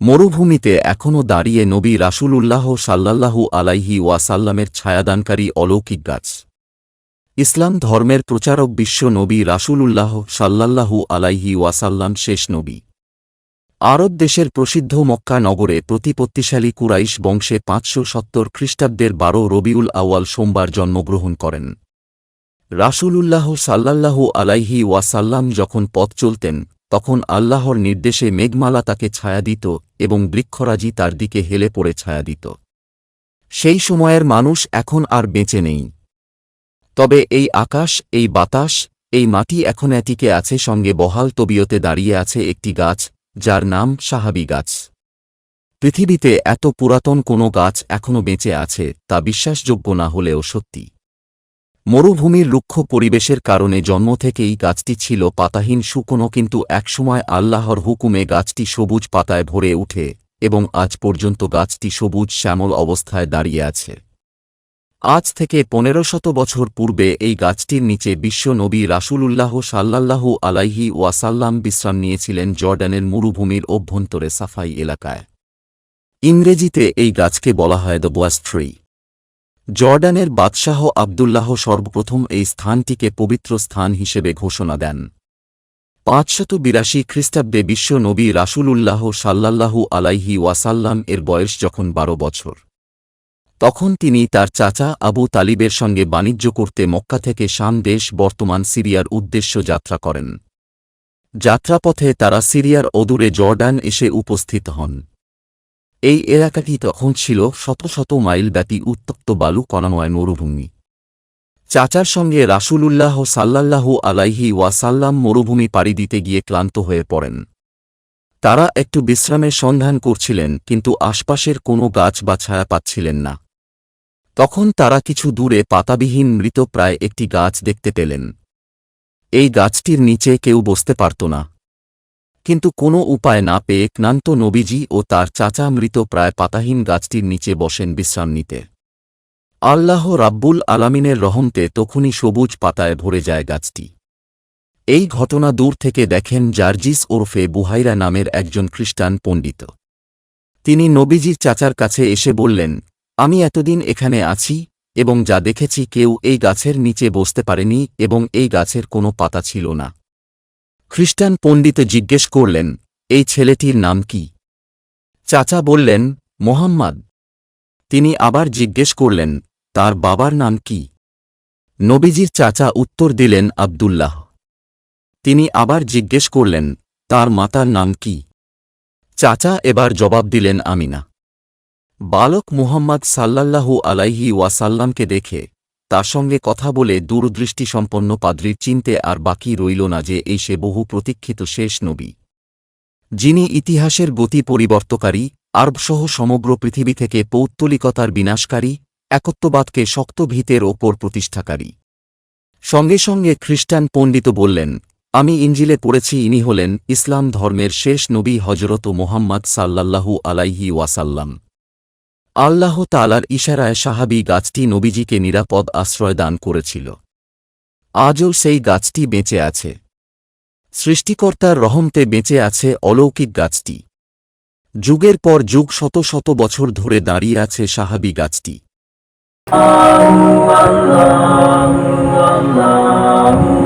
মরুভূমিতে এখনও দাঁড়িয়ে নবী রাসূলুল্লাহ সাল্লাল্লাহু আলাইহি ওয়াসাল্লামের ছায়াদানকারী অলৌকিক গাছ। ইসলাম ধর্মের প্রচারক বিশ্ব নবী রাসূলুল্লাহ সাল্লাল্লাহু আলাইহি ওয়াসাল্লাম শেষ নবী। আরব দেশের প্রসিদ্ধ মক্কা নগরে প্রতিপত্তিশালী কুরাইশ বংশে পাঁচশো সত্তর খ্রিস্টাব্দের বারো রবিউল আউয়াল সোমবার জন্মগ্রহণ করেন। রাসূলুল্লাহ সাল্লাল্লাহু আলাইহি ওয়াসাল্লাম যখন পথ চলতেন, তখন আল্লাহর নির্দেশে মেঘমালা তাকে ছায়া দিত এবং বৃক্ষরাজি তার দিকে হেলে পড়ে ছায়া দিত। সেই সময়ের মানুষ এখন আর বেঁচে নেই। তবে এই আকাশ, এই বাতাস, এই মাটি এখন এটিকে আছে সঙ্গে বহাল তবিয়তে দাঁড়িয়ে আছে একটি গাছ, যার নাম সাহাবি গাছ। পৃথিবীতে এত পুরাতন কোনো গাছ এখনও বেঁচে আছে, তা বিশ্বাসযোগ্য না হলেও সত্যি। মরুভূমির রুক্ষ পরিবেশের কারণে জন্ম থেকেই গাছটি ছিল পাতাহীন শুকনো কিন্তু একসময় আল্লাহর হুকুমে গাছটি সবুজ পাতায় ভরে উঠে এবং আজ পর্যন্ত গাছটি সবুজ শ্যামল অবস্থায় দাঁড়িয়ে আছে। আজ থেকে পনেরো শত বছর পূর্বে এই গাছটির নিচে বিশ্ব নবী রাসূলুল্লাহ সাল্লাল্লাহু আলাইহি ওয়াসাল্লাম বিশ্রাম নিয়েছিলেন জর্ডানের মরুভূমির অভ্যন্তরে সাফাই এলাকায়। ইংরেজিতে এই গাছকে বলা হয় দ্য বয়াস ট্রি জর্ডানের বাদশাহ আবদুল্লাহ সর্বপ্রথম এই স্থানটিকে পবিত্র স্থান হিসেবে ঘোষণা দেন। পাঁচশত বিরাশি খ্রিস্টাব্দে বিশ্ব নবী রাসূলুল্লাহ সাল্লাল্লাহু আলাইহি ওয়াসাল্লাম এর বয়স যখন বারো বছর। তখন তিনি তার চাচা আবু তালিবের সঙ্গে বাণিজ্য করতে মক্কা থেকে শাম দেশ বর্তমান সিরিয়ার উদ্দেশ্য যাত্রা করেন। যাত্রাপথে তারা সিরিয়ার অদূরে জর্ডান এসে উপস্থিত হন। এই এলাকাটি তখন ছিল শত শত মাইল ব্যাপী উত্তপ্ত বালু কণাময় মরুভূমি। চাচার সঙ্গে রাসূলুল্লাহ সাল্লাল্লাহু আলাইহি ওয়াসাল্লাম মরুভূমি পাড়ি দিতে গিয়ে ক্লান্ত হয়ে পড়েন। তারা একটু বিশ্রামের সন্ধান করছিলেন, কিন্তু আশপাশের কোনো গাছ বা ছায়া পাচ্ছিলেন না। তখন তারা কিছু দূরে পাতাবিহীন মৃতপ্রায় একটি গাছ দেখতে পেলেন। এই গাছটির নিচে কেউ বসতে পারত না। কিন্তু কোনো উপায় না পেয়ে ক্লান্ত নবীজি ও তার চাচা মৃত প্রায় পাতাহীন গাছটির নিচে বসেন বিশ্রাম নিতে আল্লাহ রাব্বুল আলামিনের রহমতে তখনই সবুজ পাতায় ভরে যায় গাছটি। এই ঘটনা দূর থেকে দেখেন জার্জিস ওরফে বুহাইরা নামের একজন খ্রিস্টান পণ্ডিত। তিনি নবীজির চাচার কাছে এসে বললেন, আমি এতদিন এখানে আছি এবং যা দেখেছি কেউ এই গাছের নিচে বসতে পারেনি এবং এই গাছের কোনো পাতা ছিল না। খ্রিস্টান পণ্ডিত জিজ্ঞেস করলেন, এই ছেলেটির নাম কি? চাচা বললেন, মোহাম্মদ। তিনি আবার জিজ্ঞেস করলেন, তার বাবার নাম কি? নবীজির চাচা উত্তর দিলেন, আবদুল্লাহ। তিনি আবার জিজ্ঞেস করলেন, তার মাতার নাম কি? চাচা এবার জবাব দিলেন, আমিনা। বালক মুহাম্মদ সাল্লাল্লাহু আলাইহি ওয়াসাল্লামকে দেখে তার সঙ্গে কথা বলে দূরদৃষ্টিসম্পন্ন পাদ্রির চিনতে আর বাকি রইল না যে এই সে বহু প্রতীক্ষিত শেষ নবী। যিনি ইতিহাসের গতি পরিবর্তকারী, আরবসহ সমগ্র পৃথিবী থেকে পৌত্তলিকতার বিনাশকারী, একত্ববাদকে শক্ত ভিতের ওপর প্রতিষ্ঠাকারী। সঙ্গে সঙ্গে খ্রিস্টান পণ্ডিত বললেন, আমি ইঞ্জিলে পড়েছি ইনি হলেন ইসলাম ধর্মের শেষ নবী হজরত মোহাম্মদ সাল্লাল্লাহু আলাইহি ওয়াসাল্লাম। আল্লাহ তালার ইশারায় সাহাবি গাছটি নবীজিকে নিরাপদ আশ্রয় দান করেছিল। আজও সেই গাছটি বেঁচে আছে। সৃষ্টিকর্তার রহমতে বেঁচে আছে অলৌকিক গাছটি। যুগের পর যুগ শত শত বছর ধরে দাঁড়িয়ে আছে সাহাবি গাছটি। Allah, Allah, Allah.